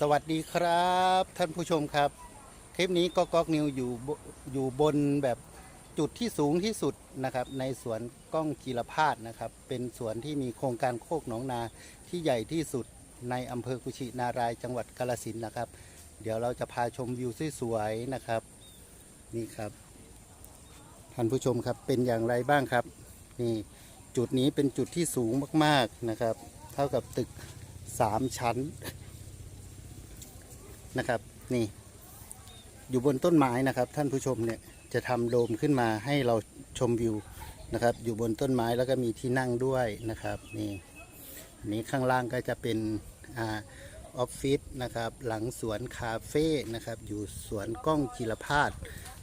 สวัสดีครับ ท่านผู้ชมครับ คลิปนี้ก็ก๊อกนิวอยู่อยู่บนแบบจุดที่สูงที่สุดนะครับ ในสวนก้องกีรพาดนะครับ เป็นสวนที่มีโครงการโคกหนองนาที่ใหญ่ที่สุดในอำเภอกุชินารายจังหวัดกาฬสินนะครับ เดี๋ยวเราจะพาชมวิวสวยๆนะครับ นี่ครับ ท่านผู้ชมครับเป็นอย่างไรบ้างครับ นี่จุดนี้เป็นจุดที่สูงมากๆนะครับ เท่ากับตึกสามชั้น นะครับ นี่ อยู่บนต้นไม้นะครับ ท่านผู้ชมเนี่ยจะทำโดมขึ้นมาให้เราชมวิวนะครับ อยู่บนต้นไม้แล้วก็มีที่นั่งด้วยนะครับ นี่อันนี้ข้างล่างก็จะเป็นออฟฟิศนะครับ หลังสวนคาเฟ่นะครับ อยู่สวนก้องจิรพาด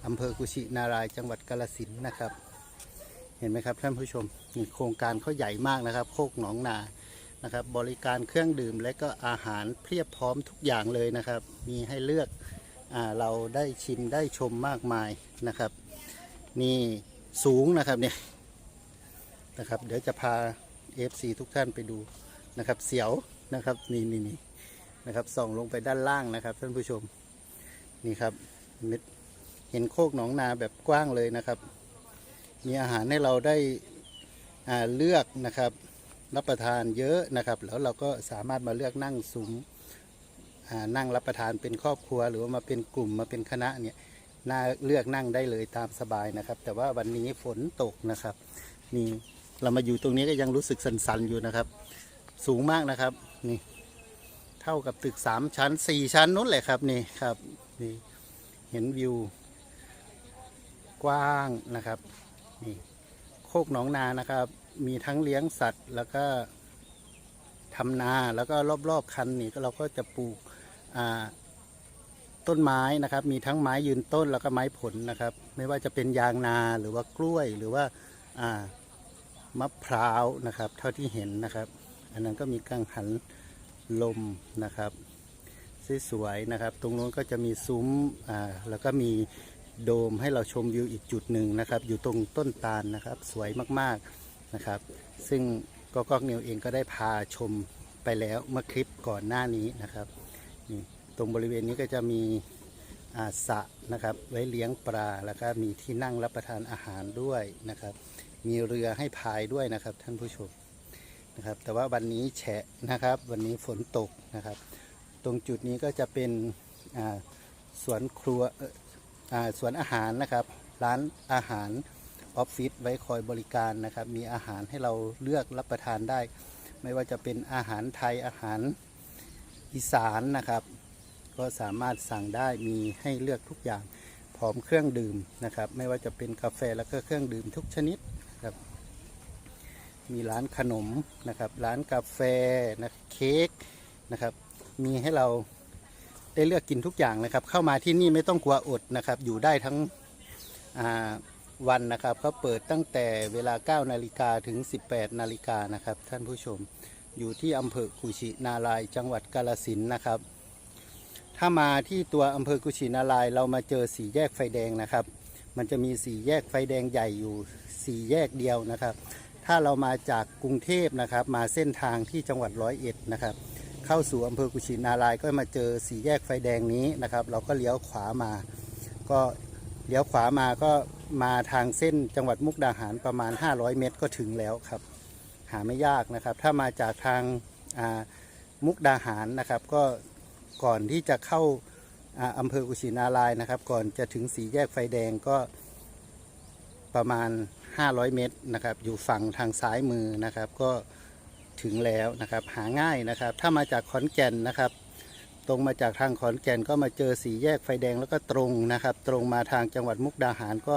อำเภอกุชินารายจังหวัดกาฬสินธุ์นะครับ เห็นไหมครับท่านผู้ชมโครงการเขาใหญ่มากนะครับ โคกหนองนา นะครับบริการเครื่องดื่มและก็อาหารเพียบพร้อมทุกอย่างเลยนะครับ มีให้เลือกอเราได้ชิมได้ชมมากมายนะครับ นี่สูงนะครับเนี่ยนะครับเดี๋ยวจะพา FC ทุกท่านไปดูนะครับเสียวนะครับนี่นี่นี่นะครับส่องลงไปด้านล่างนะครับท่านผู้ชมนี่ครับเม็ดเห็นโคกหนองนาแบบกว้างเลยนะครับ มีอาหารให้เราได้เลือกนะครับ รับประทานเยอะนะครับ แล้วเราก็สามารถมาเลือกนั่งซุ้มนั่งรับประทานเป็นครอบครัว หรือว่ามาเป็นกลุ่มมาเป็นคณะเนี่ยน่าเลือกนั่งได้เลยตามสบายนะครับ แต่ว่าวันนี้ฝนตกนะครับนี่เรามาอยู่ตรงนี้ก็ยังรู้สึกสันๆอยู่นะครับ สูงมากนะครับนี่เท่ากับตึกสามชั้นสี่ชั้นนู้นแหละครับนี่ครับนี่เห็นวิว กว้างนะครับนี่โคกหนองนานะครับ มีทั้งเลี้ยงสัตว์ แล้วก็ทำนาแล้วก็รอบๆคันนี่ก็เราก็จะปลูกต้นไม้นะครับ มีทั้งไม้ยืนต้นแล้วก็ไม้ผลนะครับ ไม่ว่าจะเป็นยางนาหรือว่ากล้วยหรือว่าามะพร้าวนะครับ เท่าที่เห็นนะครับ อันนั้นก็มีกังหันลมนะครับสวยๆนะครับ ตรงนู้นก็จะมีซุ้มแล้วก็มีโดมให้เราชมวิวอีกจุดหนึ่งนะครับ อยู่ตรงต้นตาลนะครับ สวยมากๆ นะครับ ซึ่งก็กอกนิวเองก็ได้พาชมไปแล้วเมื่อคลิปก่อนหน้านี้นะครับนี่ตรงบริเวณนี้ก็จะมีอาสะนะครับ ไว้เลี้ยงปลาแล้วก็มีที่นั่งรับประทานอาหารด้วยนะครับ มีเรือให้พายด้วยนะครับท่านผู้ชมนะครับ แต่ว่าวันนี้แฉะนะครับ วันนี้ฝนตกนะครับ ตรงจุดนี้ก็จะเป็นสวนครัวสวนอาหารนะครับ ร้านอาหาร ออฟฟิศไว้คอยบริการนะครับ มีอาหารให้เราเลือกรับประทานได้ ไม่ว่าจะเป็นอาหารไทยอาหารอีสานนะครับ ก็สามารถสั่งได้มีให้เลือกทุกอย่างพร้อมเครื่องดื่มนะครับ ไม่ว่าจะเป็นกาแฟแล้วก็เครื่องดื่มทุกชนิดครับ มีร้านขนมนะครับ ร้านกาแฟนะเค้กนะครับ มีให้เราได้เลือกกินทุกอย่างนะครับ เข้ามาที่นี่ไม่ต้องกลัวอดนะครับ อยู่ได้ทั้งอ่า วันนะครับเขาเปิดตั้งแต่เวลา 9 นาฬิกาถึง 18 นาฬิกานะครับ ท่านผู้ชมอยู่ที่อำเภอกุชินารายจังหวัดกาฬสินนะครับ ถ้ามาที่ตัวอำเภอกุชินารายเรามาเจอสีแยกไฟแดงนะครับ มันจะมีสีแยกไฟแดงใหญ่อยู่สี่แยกเดียวนะครับ ถ้าเรามาจากกรุงเทพนะครับ มาเส้นทางที่จังหวัดร้อยเอ็ดนะครับ เข้าสู่อำเภอกุชินารายก็มาเจอสี่แยกไฟแดงนี้นะครับ เราก็เลี้ยวขวามา ก็ เลี้ยวขวามาก็มาทางเส้นจังหวัดมุกดาหารประมาณ 500 เมตรก็ถึงแล้วครับ หาไม่ยากนะครับ ถ้ามาจากทางามุกดาหารนะครับ ก็ก่อนที่จะเข้าอ่าอำเภอกุชินารายนะครับ ก่อนจะถึงสีแยกไฟแดงก็ประมาณ 500 เมตรนะครับ อยู่ฝั่งทางซ้ายมือนะครับ ก็ถึงแล้วนะครับ หาง่ายนะครับ ถ้ามาจากขอนแก่นนะครับ ตรงมาจากทางขอนแก่นก็มาเจอสีแยกไฟแดงแล้วก็ตรงนะครับ ตรงมาทางจังหวัดมุกดาหารก็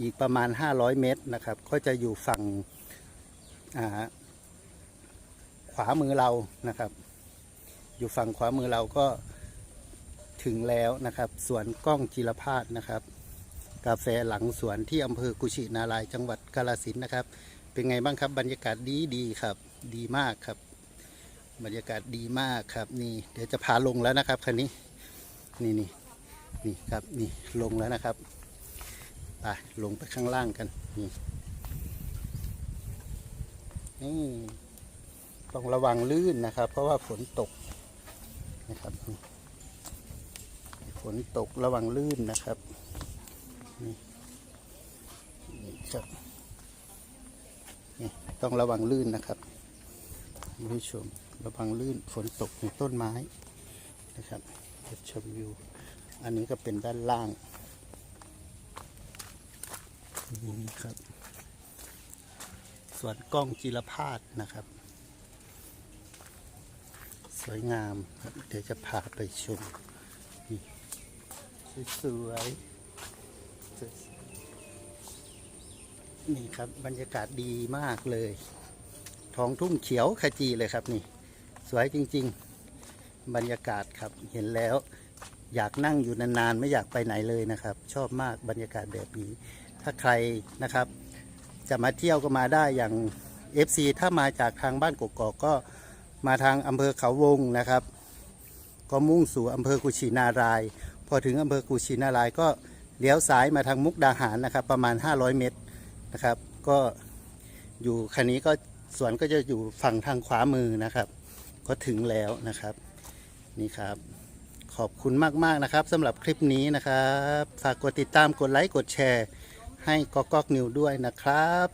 อีกประมาณ 500 เมตรนะครับ ก็จะอยู่ฝั่งขวามือเรานะครับ อยู่ฝั่งขวามือเราก็ถึงแล้วนะครับ สวนกล้องจิรพาสนะครับ กาแฟหลังสวนที่อำเภอกุชินารายจังหวัดกาฬสินนะครับ เป็นไงบ้างครับบรรยากาศดีดีครับ ดีมากครับ บรรยากาศดีมากครับนี่เดี๋ยวจะพาลงแล้วนะครับคันนี้นี่นี่นี่ครับนี่ลงแล้วนะครับไปลงไปข้างล่างกันนี่นี่ต้องระวังลื่นนะครับ เพราะว่าฝนตกนะครับฝนตกระวังลื่นนะครับนี่นี่ครับนี่ต้องระวังลื่นนะครับผู้ชม ระวังลื่นฝนตกในต้นไม้นะครับจุดชมวิว อันนี้ก็เป็นด้านล่างนี่ครับส่วนกล้องจิรพาสนะครับ สวยงามครับเดี๋ยวจะพาไปชมนี่สวยนี่ครับบรรยากาศดีมากเลย ท้องทุ่งเขียวขจีเลยครับนี่ สวยจริง ๆ บรรยากาศครับเห็นแล้ว อยากนั่งอยู่นานๆ ไม่อยากไปไหนเลยนะครับ ชอบมากบรรยากาศแบบนี้ ถ้าใครนะครับ จะมาเที่ยวก็มาได้อย่าง FC ถ้ามาจากทางบ้านกกอกก็มาทางอำเภอเขาวงนะครับ ก็มุ่งสู่อำเภอกุชินาราย พอถึงอำเภอกุชินารายก็เลี้ยวซ้ายมาทางมุกดาหารนะครับ ประมาณ 500 เมตรนะครับ ก็อยู่คันนี้ก็สวนก็จะอยู่ฝั่งทางขวามือนะครับ ก็ถึงแล้วนะครับ นี่ครับ ขอบคุณมากๆนะครับสำหรับคลิปนี้นะครับ ฝากกดติดตามกดไลค์กดแชร์ ให้ก๊อกก๊อกนิวด้วยนะครับ